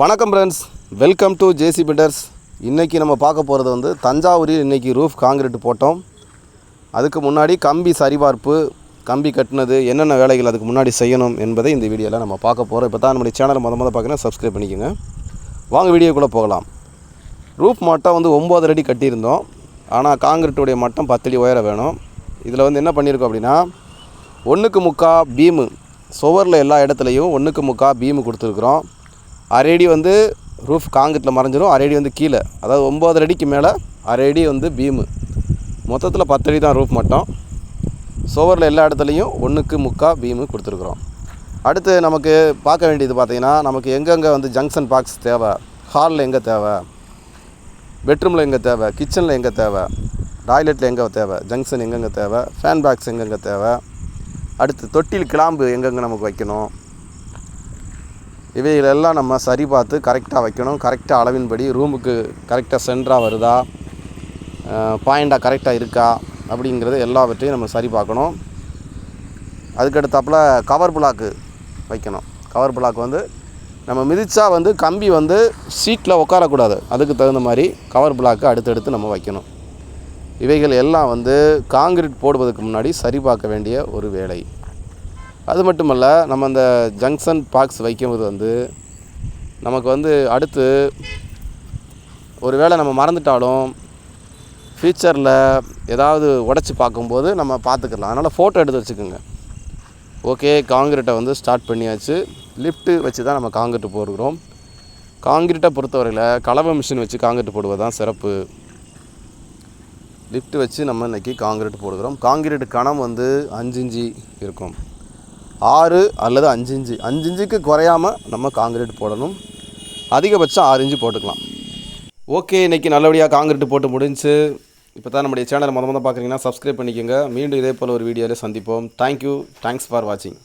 வணக்கம் friends welcome to JC builders இன்றைக்கி நம்ம பார்க்க போகிறது வந்து தஞ்சாவூரில் இன்றைக்கி ரூஃப் காங்கிரீட் போட்டோம். அதுக்கு முன்னாடி கம்பி சரிபார்ப்பு கம்பி கட்டினது என்னென்ன வேலைகள் அதுக்கு முன்னாடி செய்யணும் என்பதை இந்த வீடியோவில் நம்ம பார்க்க போகிறோம் இப்போ தான் நம்முடைய சேனல் முத முத பார்க்கணும் சப்ஸ்கிரைப் பண்ணிக்கோங்க. வாங்க வீடியோக்குள்ளே போகலாம். ரூஃப் மட்டம் வந்து ஒம்பது அடி கட்டியிருந்தோம். ஆனால் காங்கிரீட்டுடைய மட்டம் பத்தடி உயர வேணும். இதில் வந்து என்ன பண்ணியிருக்கோம் அப்படின்னா ஒன்றுக்கு முக்கா பீமு சுவரில் எல்லா இடத்துலையும் ஒன்றுக்கு முக்கா பீமு கொடுத்துருக்குறோம். அரை அடி வந்து ரூஃப் காங்கிரீட்டில் மறைஞ்சிரும். அரையடி வந்து கீழே. அதாவது ஒம்பது அடிக்கு மேலே அரை அடி வந்து பீமு மொத்தத்தில் பத்தடி தான் ரூஃப் மட்டும். சுவரில் எல்லா இடத்துலையும் ஒன்றுக்கு முக்கா பீமு கொடுத்துருக்குறோம். அடுத்து நமக்கு பார்க்க வேண்டியது பார்த்திங்கன்னா நமக்கு எங்கெங்கே வந்து ஜங்ஷன் பாக்ஸ் தேவை? ஹாலில் எங்கே தேவை? பெட்ரூமில் எங்கே தேவை? கிச்சனில் எங்கே தேவை? டாய்லெட்டில் எங்கே தேவை? ஜங்ஷன் எங்கெங்கே தேவை? ஃபேன் பாக்ஸ் எங்கெங்கே தேவை? அடுத்து தொட்டில் கிளாம்பு எங்கெங்கே நமக்கு வைக்கணும்? இவைகளெல்லாம் நம்ம சரி பார்த்து கரெக்டாக வைக்கணும். கரெக்டாக அளவின்படி ரூமுக்கு கரெக்டாக சென்டராக வருதா? பாயிண்டாக கரெக்டாக இருக்கா? அப்படிங்கிறது எல்லாவற்றையும் நம்ம சரி பார்க்கணும் அதுக்கடுத்தாப்பில் கவர் பிளாக்கு வைக்கணும். கவர் பிளாக் வந்து நம்ம மிதிச்சா வந்து கம்பி வந்து சீட்டில் உட்காரக்கூடாது. அதுக்கு தகுந்த மாதிரி கவர் பிளாக்கு அடுத்தடுத்து நம்ம வைக்கணும். இவைகள் எல்லாம் வந்து காங்கிரீட் போடுவதற்கு முன்னாடி சரி பார்க்க வேண்டிய ஒரு வேலை. அது மட்டுமல்ல நம்ம அந்த ஜங்ஷன் பாக்ஸ் வைக்கும்போது வந்து நமக்கு வந்து அடுத்து ஒரு வேளை நம்ம மறந்துட்டாலும் ஃப்யூச்சரில் ஏதாவது உடச்சி பார்க்கும்போது நம்ம பார்த்துக்கலாம். அதனால் ஃபோட்டோ எடுத்து வச்சுக்கோங்க. ஓகே காங்கிரீட்டை வந்து ஸ்டார்ட் பண்ணியாச்சு. லிஃப்ட்டு வச்சு தான் நம்ம காங்கிரீட் போடுகிறோம். காங்கிரீட்டை பொறுத்தவரையில் கலவை மிஷின் வச்சு காங்கிரீட் போடுவது தான் சிறப்பு. லிஃப்ட் வச்சு நம்ம இன்றைக்கி காங்கிரீட் போடுகிறோம். காங்கிரீட் கணம் வந்து அஞ்சு இஞ்சி இருக்கும். ஆறு அல்லது அஞ்சு இஞ்சு அஞ்சு இஞ்சுக்கு குறையாமல் நம்ம காங்கிரீட் போடணும். அதிகபட்சம் ஆறு இஞ்சு போட்டுக்கலாம். ஓகே இன்றைக்கி நல்லபடியாக காங்கிரீட் போட்டு முடிஞ்சு. இப்போ தான் நம்முடைய சேனலை முத முத பார்க்குறீங்கன்னா சப்ஸ்கிரைப் பண்ணிக்கோங்க. மீண்டும் இதே போல் ஒரு வீடியோவில் சந்திப்போம். தேங்க்யூ தேங்க்ஸ் ஃபார் வாட்சிங்